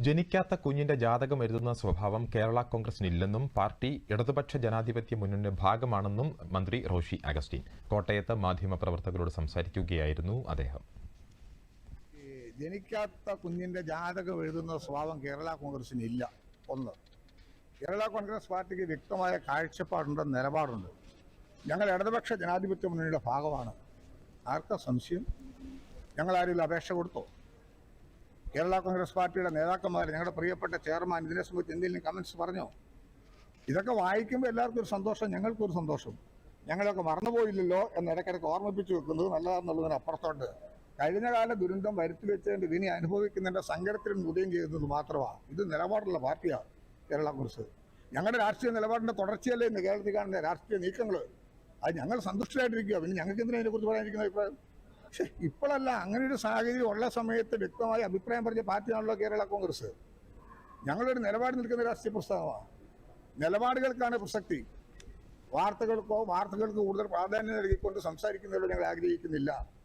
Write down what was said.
ജനിക്കാത്ത കുഞ്ഞിന്റെ ജാതകം എഴുതുന്ന സ്വഭാവം കേരള കോൺഗ്രസിനില്ലെന്നും പാർട്ടി ഇടതുപക്ഷ ജനാധിപത്യ മുന്നണിയുടെ ഭാഗമാണെന്നും മന്ത്രി റോഷി അഗസ്റ്റിൻ. കോട്ടയത്ത് മാധ്യമപ്രവർത്തകരോട് സംസാരിക്കുകയായിരുന്നു അദ്ദേഹം. ജനിക്കാത്ത കുഞ്ഞിന്റെ ജാതകം എഴുതുന്ന സ്വഭാവം കേരള കോൺഗ്രസിന് ഇല്ല ഒന്ന് കേരള കോൺഗ്രസ് പാർട്ടിക്ക് വ്യക്തമായ കാഴ്ചപ്പാടുണ്ട് നിലപാടുണ്ട്. ഞങ്ങൾ ഇടതുപക്ഷ ജനാധിപത്യ മുന്നണിയുടെ ഭാഗമാണ്. ആർക്ക സംശയം? ഞങ്ങൾ ആരെങ്കിലും അപേക്ഷ കൊടുത്തോ? കേരള കോൺഗ്രസ് പാർട്ടിയുടെ നേതാക്കന്മാർ ഞങ്ങളുടെ പ്രിയപ്പെട്ട ചെയർമാൻ ഇതിനെ സംബന്ധിച്ച് എന്തെങ്കിലും കമൻസ് പറഞ്ഞോ. ഇതൊക്കെ വായിക്കുമ്പോൾ എല്ലാവർക്കും ഒരു സന്തോഷം ഞങ്ങൾക്കൊരു സന്തോഷം. ഞങ്ങളൊക്കെ മറന്നുപോയില്ലല്ലോ എന്ന് ഇടയ്ക്കിടയ്ക്ക് ഓർമ്മിപ്പിച്ച് വെക്കുന്നത് നല്ലതാണെന്നുള്ളതിന് അപ്പുറത്തോട്ട് കഴിഞ്ഞ കാല ദുരന്തം വരുത്തി വെച്ചതിന്റെ വിനി അനുഭവിക്കുന്നതിന്റെ സങ്കടത്തിൽ ഉദയം ചെയ്യുന്നത് മാത്രമാണ്. ഇത് നിലപാടുള്ള പാർട്ടിയാണ് കേരള കോൺഗ്രസ്. ഞങ്ങളുടെ രാഷ്ട്രീയ നിലപാടിന്റെ തുടർച്ചയല്ലേ ഇന്ന് കേരളത്തിൽ കാണുന്ന രാഷ്ട്രീയ നീക്കങ്ങൾ അത് ഞങ്ങൾ സന്തുഷ്ടരായിട്ടിരിക്കുക പിന്നെ ഞങ്ങൾക്ക് എന്തിനാ അതിനെക്കുറിച്ച് പറയാനിരിക്കുന്ന അഭിപ്രായം? പക്ഷേ ഇപ്പോഴല്ല അങ്ങനെ ഒരു സാഹചര്യം ഉള്ള സമയത്ത് വ്യക്തമായ അഭിപ്രായം പറഞ്ഞ പാർട്ടിയാണല്ലോ കേരള കോൺഗ്രസ്. ഞങ്ങളൊരു നിലപാട് നിൽക്കുന്ന രാഷ്ട്രീയ പ്രസ്ഥാനമാണ്. നിലപാടുകൾക്കാണ് പ്രസക്തി. വാർത്തകൾക്കോ വാർത്തകൾക്ക് കൂടുതൽ പ്രാധാന്യം നൽകിക്കൊണ്ട് സംസാരിക്കുന്നതിലോ ഞങ്ങൾ ആഗ്രഹിക്കുന്നില്ല.